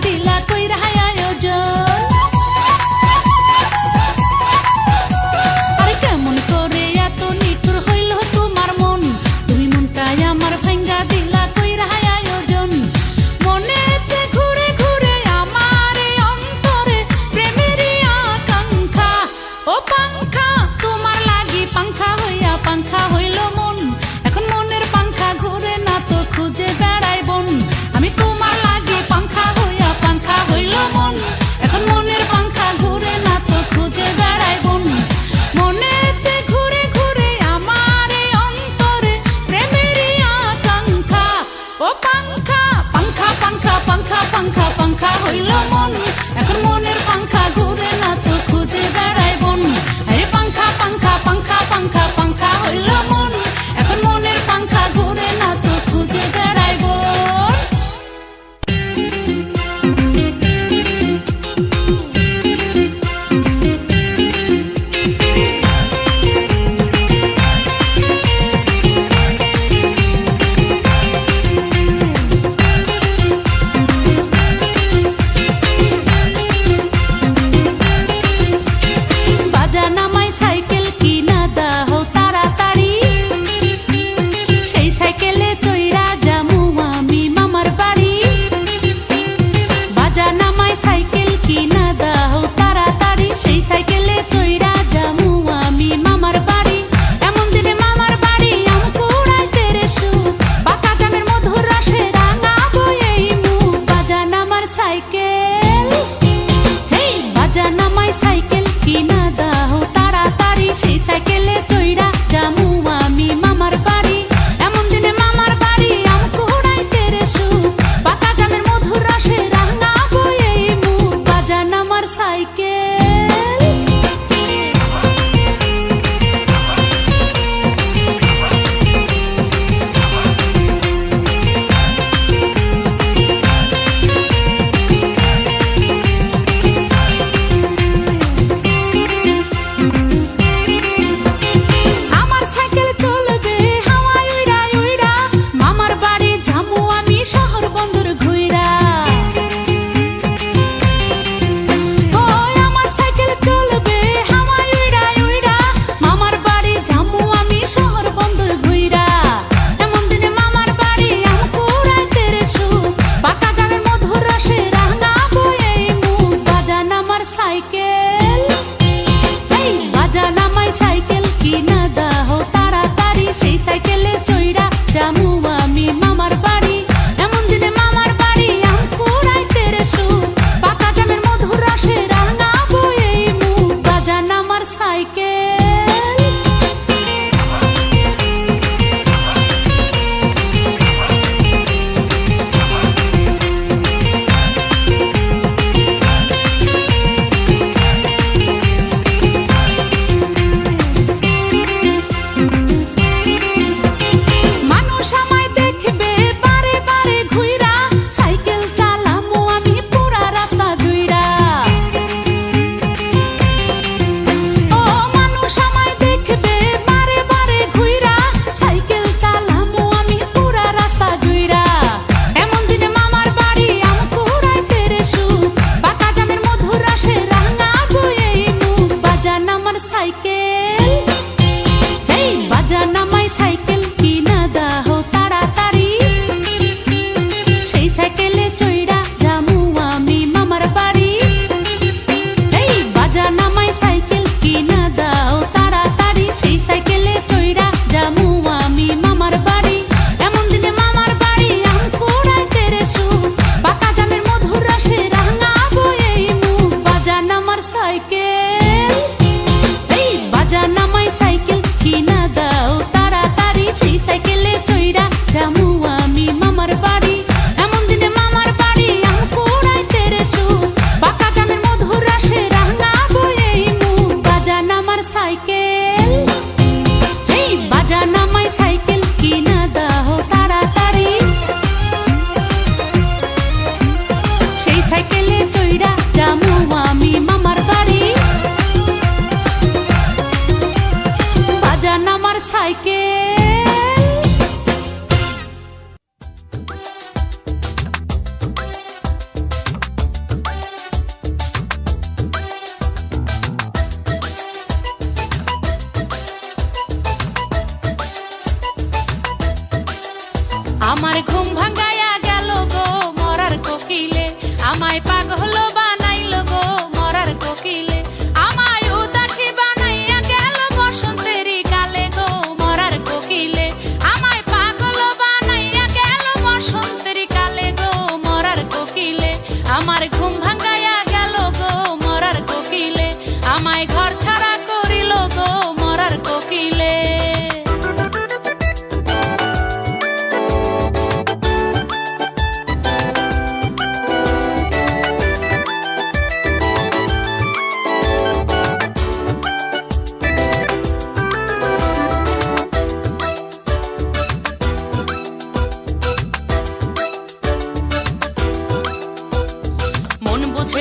ti la আমার ঘুম ভাঙ্গাইয়া গেল গো মরার কোকিলে। আমায় পাগল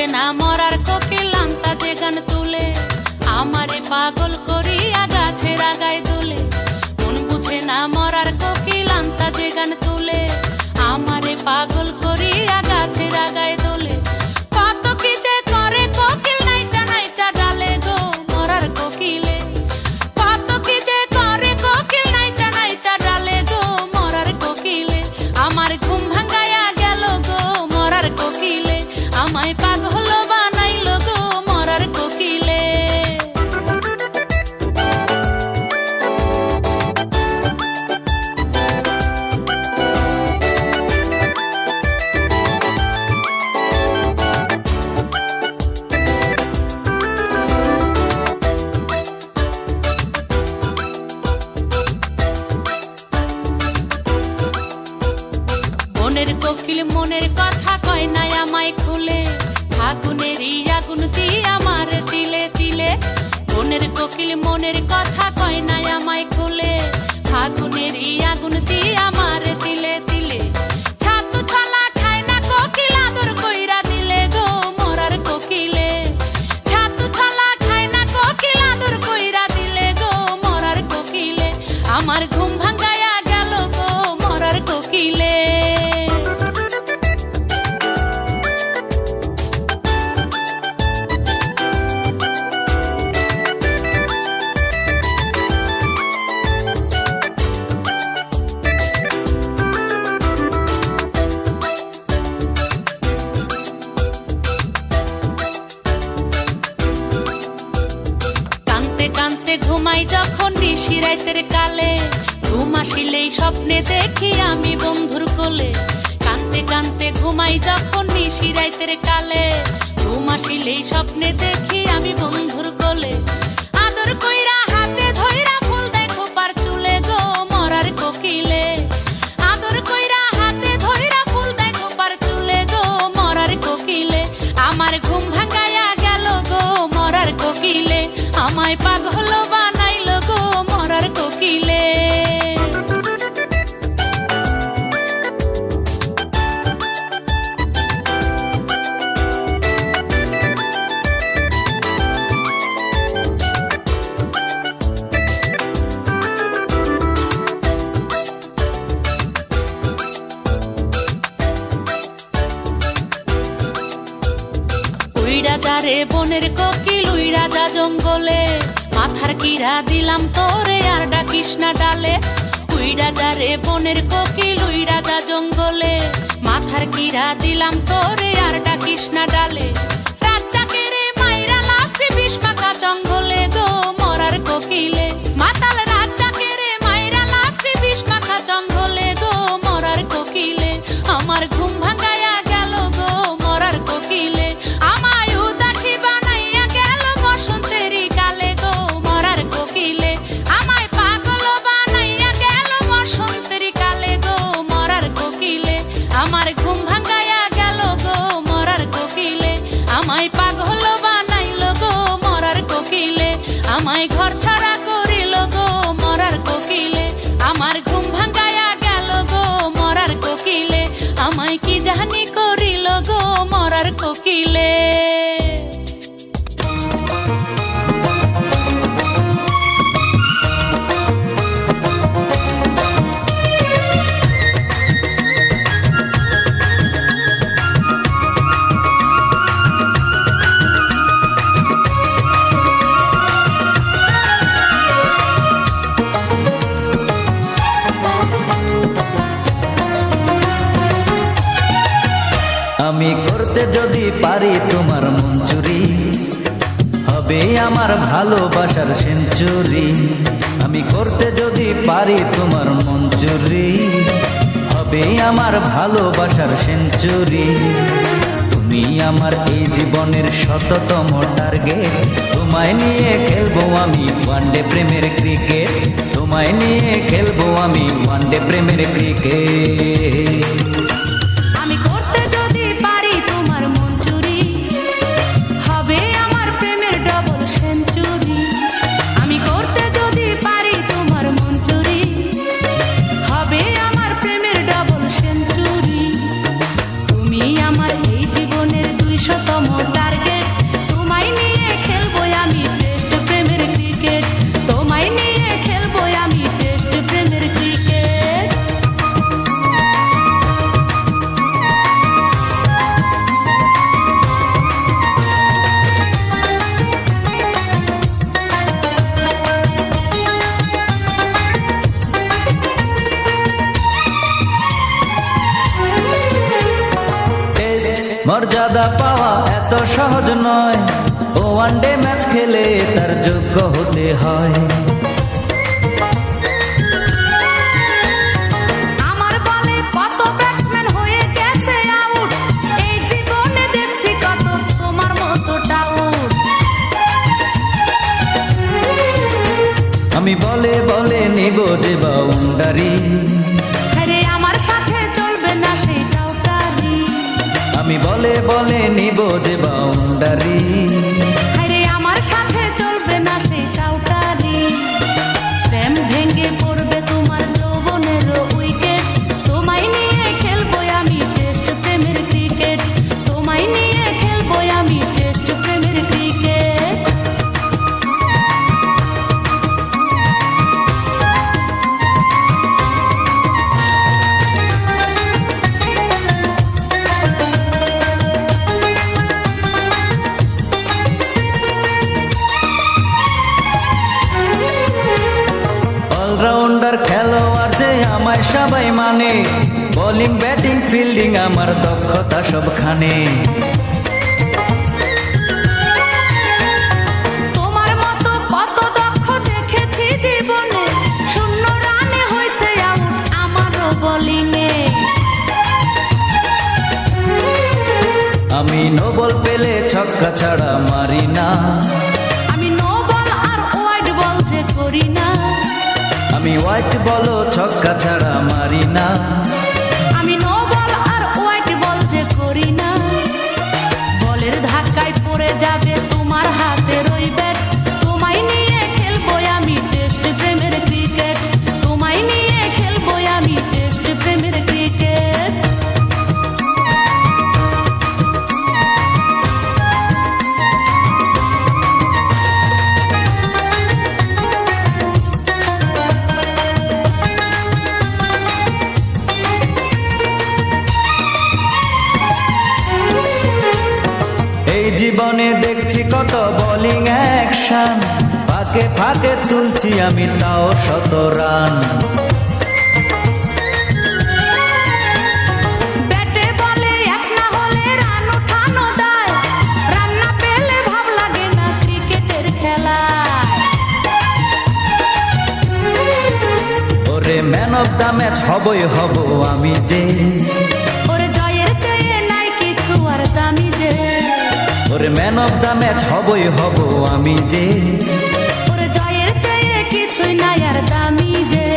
যাবে না মরার কোকিলান্তা যে গান তুলে। আমারে পাগল করিয়া গাছের আগায় দুলে কোন বুঝে না মরার কোকিলান্তা যে গান তুলে। আমারে পাগল করিয়া গাছের আগায় কোকিল মনের কথা কয় না রাতে ঘুমাই যখন নিশি রাইতের কালে। ঘুম আসিলেই স্বপ্নে দেখি আমি বন্ধুর কোলে। কানতে কানতে ঘুমাই যখন নিশি রাইতের কালে। ঘুম আসিলেই স্বপ্নে দেখি আমি বন্ধুর কোলে। আদর কইরা রে বনের কোকিল উইড়া যা জঙ্গলে, মাথার কিরা দিলাম তোরে আর ডাকিস না ডালে। উইরা যা রে বনের কোকিল উইড়া যা জঙ্গলে, মাথার কিরা দিলাম তোরে আর ডাকিস না ডালে। রাজ্জাকে রে মাইরা লাফি বিষ জঙ্গলে ঘর ছাড়া পারি তোমার চুরি। হবে আমার ভালোবাসার সেঞ্চুরি। আমি করতে যদি পারি তোমার মঞ্জুরি হবে আমার ভালোবাসার সেঞ্চুরি। তুমি আমার এই জীবনের শততম টার্গেট তোমায় নিয়ে খেলব আমি ওয়ানডে প্রেমের ক্রিকেট তোমায় নিয়ে খেলব আমি ওয়ানডে প্রেমের ক্রিকেট মর্যাদা পাওয়া এত সহজ নয়। ও ওয়ানডে ম্যাচ খেলে তার যোগ্য হতে হয়। আমি বলে বলে নিব যে বাউন্ডারি বলে বলে নিব যে বাউন্ডারি হয়ে বোলিংয়ে। আমি নোবল পেলে ছক্কা ছাড়া মারি না। আমি নো বল আর ওয়াইড বল যে করি না। আমি হোয়াইট বলো ছক্কা ছাড়া মারি না। জীবনে দেখছি কত বোলিং অ্যাকশন ফাঁকে ফাঁকে তুলছি আমি তাও শত run. Man of the match হবই হব আমি যে। ওরে ম্যান অফ দ্য ম্যাচ হবই হব আমি যে। ওরে জয়ের চেয়ে কিছুই নাই আর দামি যে।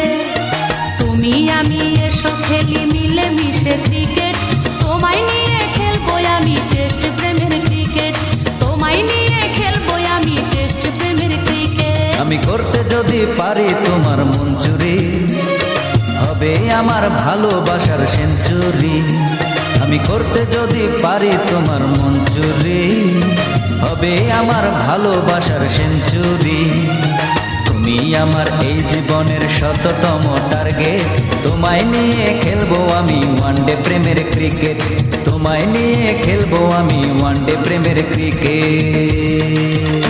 তুমি আমি এসো খেলি মিলে মিশে ক্রিকেট তোমায় নিয়ে খেলব আমি টেস্ট প্রেমের ক্রিকেট তোমায় নিয়ে খেলব আমি টেস্ট প্রেমের ক্রিকেট আমি করতে যদি পারি তোমার মন চুরি হবে আমার ভালোবাসার সেঞ্চুরি আমি করতে যদি পারি তোমার মন চুরি হবে আমার ভালোবাসার সেঞ্চুরি। তুমি আমার এই জীবনের শততম টার্গেট তোমায় নিয়ে খেলব আমি ওয়ানডে প্রেমের ক্রিকেট তোমায় নিয়ে খেলব আমি ওয়ানডে প্রেমের ক্রিকেট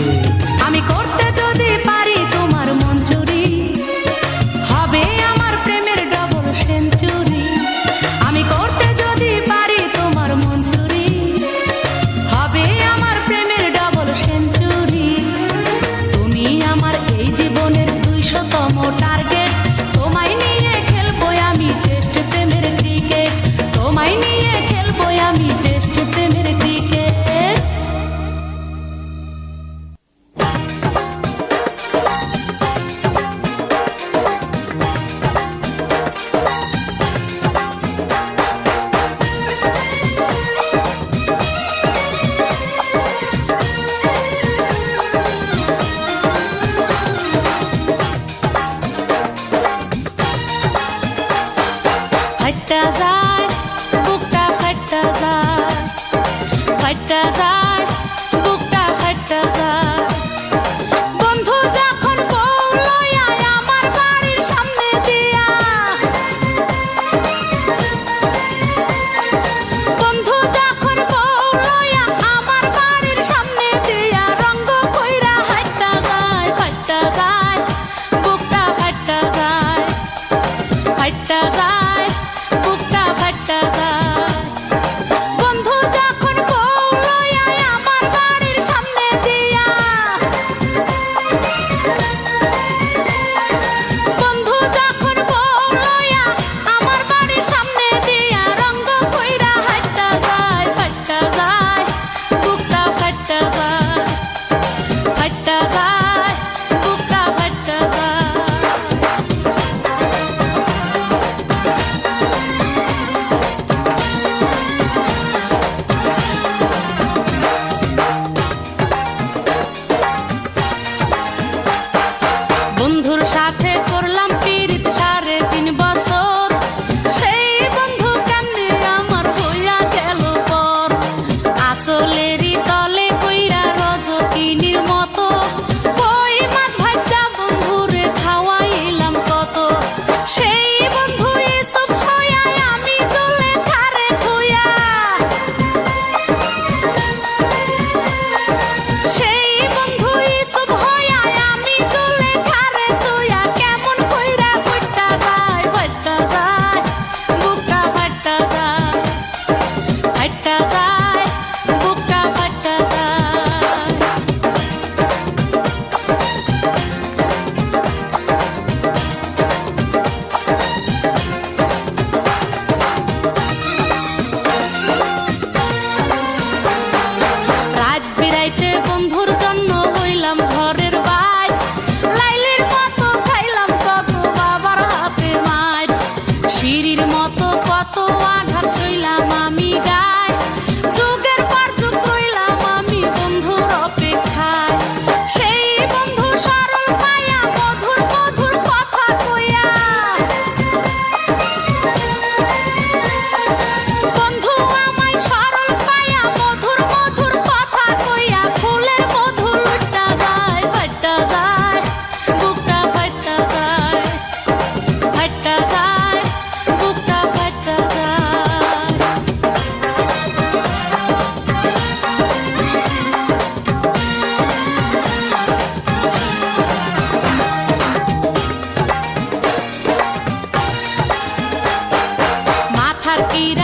মাথার কিরা খাই